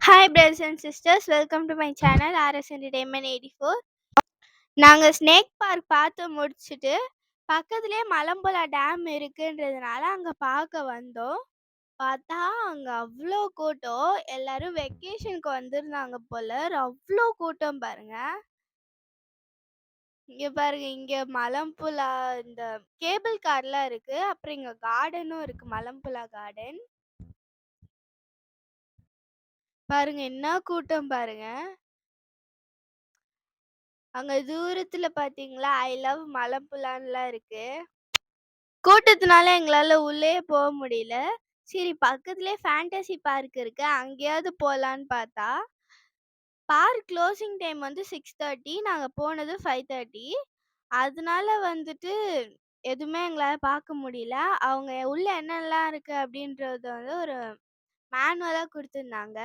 And sisters welcome to my channel RS entertainment eighty four நாங்கள் snake park பார்த்து முடிச்சுட்டு பக்கத்துலேயே மலம்புலா டேம் இருக்குன்றதுனால அங்கே பார்க்க வந்தோம். பார்த்தா அங்கே அவ்வளோ கூட்டம். எல்லாரும் வெக்கேஷனுக்கு வந்திருந்தாங்க போல. அவ்வளோ கூட்டம் பாருங்க. இங்கே பாருங்க இங்கே மலம்புலா இந்த கேபிள் கார்லாம் இருக்குது அப்புறம் இங்கே கார்டனும் இருக்குது மலம்புலா கார்டன் பாருங்க என்ன கூட்டம் பாருங்க. அங்க தூரத்துல பாத்தீங்களா ஐ லவ் மலப்புலான்லாம் இருக்கு. கூட்டத்தினால எங்களால உள்ளே போக முடியல. சரி பக்கத்துலயே ஃபேண்டசி பார்க் இருக்கு அங்கேயாவது போலான்னு பார்த்தா பார்க் க்ளோசிங் டைம் வந்து சிக்ஸ் தேர்ட்டி நாங்கள் போனது ஃபைவ் தேர்ட்டி அதனால வந்துட்டு எதுவுமே எங்களால் பார்க்க முடியல. அவங்க உள்ள என்னெல்லாம் இருக்கு அப்படின்றது வந்து ஒரு மேனுவலாக கொடுத்துருந்தாங்க.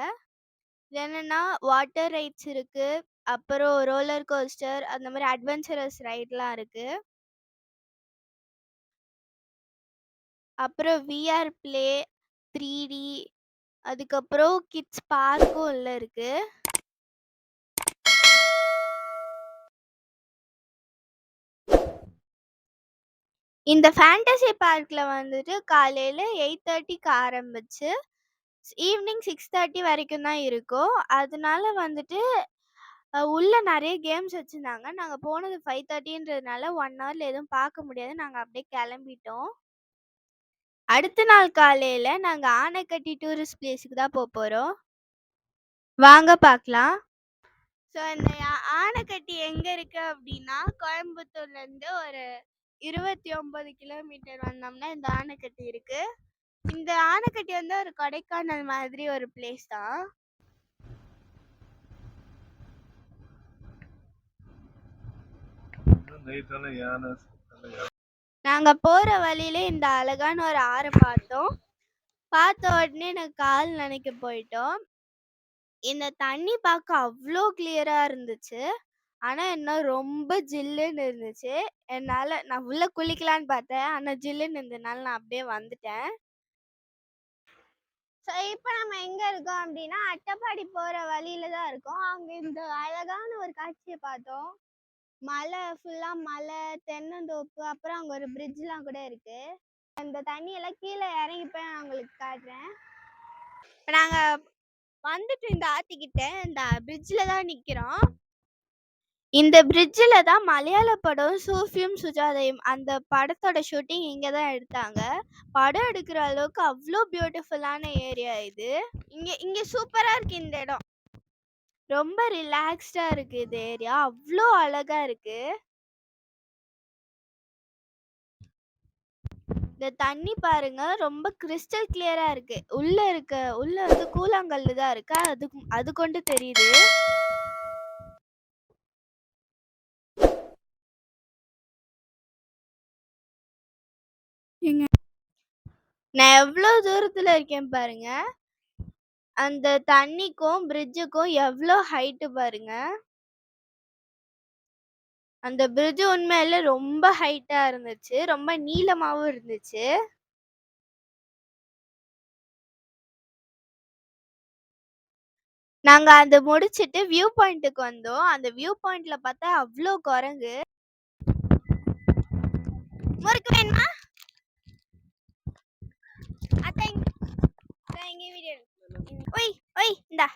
இது என்னன்னா வாட்டர் ரைட்ஸ் இருக்கு. அப்புறம் ரோலர் கோஸ்டர் அந்த மாதிரி அட்வென்ச்சரஸ் ரைட்லாம் இருக்கு. அப்புறம் விஆர் பிளே த்ரீ டி அதுக்கப்புறம் கிட்ஸ் பார்க்கும் உள்ள இருக்கு. இந்த ஃபேண்டசி பார்க்ல வந்துட்டு காலையில எயிட் தேர்ட்டிக்கு ஆரம்பிச்சு ஈவினிங் சிக்ஸ் தேர்ட்டி வரைக்கும் தான் இருக்கும். அதனால வந்துட்டு அஹ், உள்ள நிறைய கேம்ஸ் வச்சிருந்தாங்க. நாங்க போனது ஃபைவ் தேர்ட்டின்றதுனால ஒன் ஹவர்ல எதுவும் பார்க்க முடியாது. நாங்க அப்படியே கிளம்பிட்டோம். அடுத்த நாள் காலையில நாங்க ஆனைக்கட்டி டூரிஸ்ட் பிளேஸுக்கு தான் போக போகிறோம் வாங்க பார்க்கலாம். ஸோ இந்த ஆ- ஆனைக்கட்டி எங்க இருக்கு அப்படின்னா கோயம்புத்தூர்லேருந்து ஒரு இருபத்தி ஒன்பது கிலோமீட்டர் வந்தோம்னா இந்த ஆனைக்கட்டி இருக்கு. இந்த ஆனைக்கட்டி வந்து ஒரு கொடைக்கானல் மாதிரி ஒரு பிளேஸ் தான். நாங்க போற வழியில இந்த அழகான ஒரு ஆறை பார்த்தோம். பார்த்த உடனே எனக்கு கால் நினைக்க போயிட்டோம். இந்த தண்ணி பார்க்க அவ்வளோ கிளியரா இருந்துச்சு. ஆனா என்ன ரொம்ப ஜில்லுன்னு இருந்துச்சு. என்னால நான் உள்ள குளிக்கலான்னு பார்த்தேன். ஆனா ஜில்லுன்னு இருந்ததுனால நான் அப்படியே வந்துட்டேன். ஸோ இப்போ நம்ம எங்க இருக்கோம் அப்படின்னா அட்டப்பாடி போற வழியில தான் இருக்கோம். அங்க இந்த அழகான ஒரு காட்சியை பார்த்தோம். மலை ஃபுல்லா மலை தென்னந்தோப்பு அப்புறம் அங்க ஒரு பிரிட்ஜ்லாம் கூட இருக்கு. அந்த தண்ணியெல்லாம் கீழே இறங்கி போய் நான் உங்களுக்கு காட்டுறேன். இப்போ நாங்க வந்துட்டு இந்த ஆத்திக்கிட்ட இந்த பிரிட்ஜில் தான் நிக்கிறோம். இந்த பிரிட்ஜில் தான் மலையாள படம் சூஃபியும் சுஜாதையும் அந்த படத்தோட ஷூட்டிங் இங்கே தான் எடுத்தாங்க. படம் எடுக்கிற அளவுக்கு அவ்வளோ பியூட்டிஃபுல்லான ஏரியா இது. இங்கே இங்கே சூப்பராக இருக்கு இந்த இடம். ரொம்ப ரிலாக்ஸ்டாக இருக்கு இது ஏரியா அவ்வளோ அழகா இருக்கு. இந்த தண்ணி பாருங்க ரொம்ப கிறிஸ்டல் கிளியரா இருக்கு. உள்ள இருக்க உள்ள வந்து கூழாங்கல்லு தான் இருக்கு. அது அது கொண்டு தெரியுது. நான் எவ்வளோ தூரத்துல இருக்கேன் பாருங்க. அந்த தண்ணிக்கும் பிரிட்ஜுக்கும் எவ்வளோ ஹைட்டு பாருங்க. அந்த பிரிட்ஜ் உண்மையில ரொம்ப ஹைட்டா இருந்துச்சு. ரொம்ப நீளமாகவும் இருந்துச்சு. நாங்க அது முடிச்சிட்டு வியூ பாயிண்ட்டுக்கு வந்தோம். அந்த வியூ பாயிண்ட்ல பார்த்தா அவ்வளோ குரங்கு. முறுக்கு வேணுமா? அத்தை இங்க இதோ வீடியோ ஒய் ஒய் இந்தா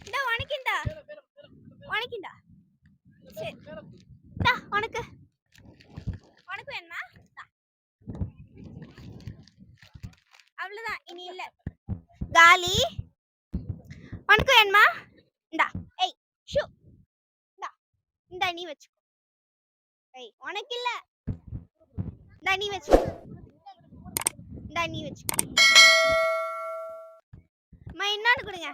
இந்தா உனக்கு இந்தா உனக்கு இந்தா சரி இந்தா உனக்கு உனக்கு வேணுமா இந்தா. அவ்வளவுதான் இனி இல்ல காலி உனக்கு வேணுமா இந்தா ஏய் ஷூ இந்தா இந்தா நீ வச்சுக்கோ ஏய் உனக்கு இல்ல இந்தா நீ வச்சுக்கோ தண்ணி நீ இன்னொன்று அம்மா இன்னொன்னு கொடுங்க.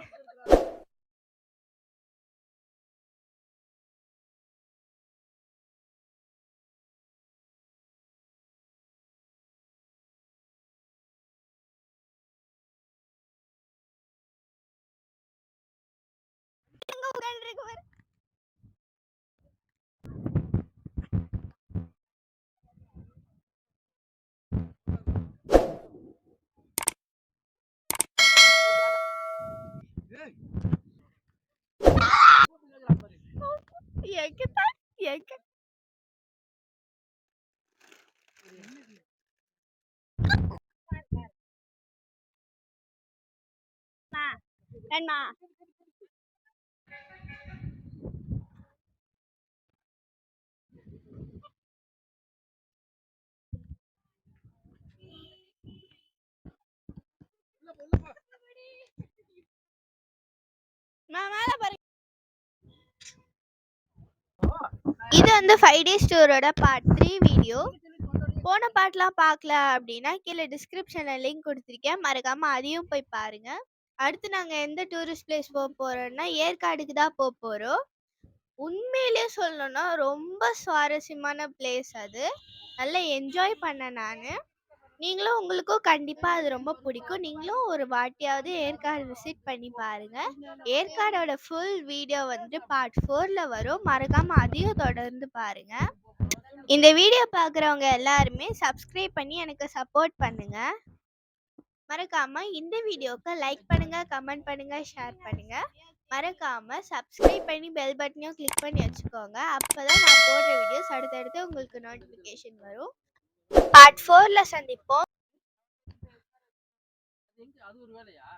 எங்க உட்காந்துருக்கு பாரு எங்கதான் எங்க மா, வேணுமா? இது வந்து ஃபைவ் டேஸ் டூரோட பார்ட் த்ரீ வீடியோ போன பாட்டெலாம் பார்க்கல அப்படின்னா கீழே டிஸ்கிரிப்ஷனில் லிங்க் கொடுத்துருக்கேன். மறக்காமல் அதையும் போய் பாருங்க. அடுத்து நாங்கள் எந்த டூரிஸ்ட் பிளேஸ் போக போகிறோன்னா ஏற்காடுக்கு தான் போக போகிறோம் உண்மையிலே சொல்லணும்னா ரொம்ப சுவாரஸ்யமான பிளேஸ் அது. நல்லா என்ஜாய் பண்ணேன் நான். நீங்களும் உங்களுக்கும் கண்டிப்பாக அது ரொம்ப பிடிக்கும். நீங்களும் ஒரு வாட்டியாவது ஏற்காடு விசிட் பண்ணி பாருங்கள் ஏற்காடோட ஃபுல் வீடியோ வந்து பார்ட் ஃபோரில் வரும். மறக்காமல் அதையும் தொடர்ந்து பாருங்கள் இந்த வீடியோ பார்க்குறவங்க எல்லாருமே சப்ஸ்கிரைப் பண்ணி எனக்கு சப்போர்ட் பண்ணுங்கள் மறக்காம இந்த வீடியோக்கு லைக் பண்ணுங்க கமெண்ட் பண்ணுங்க ஷேர் பண்ணுங்க. மறக்காம சப்ஸ்கிரைப் பண்ணி பெல் பட்டனையும் கிளிக் பண்ணி வச்சுக்கோங்க. அப்பதான் நான் போடுற வீடியோஸ் அடுத்தடுத்து உங்களுக்கு நோட்டிஃபிகேஷன் வரும். பார்ட் ஃபோர்ல சந்திப்போம். அது ஒரு வேலையா?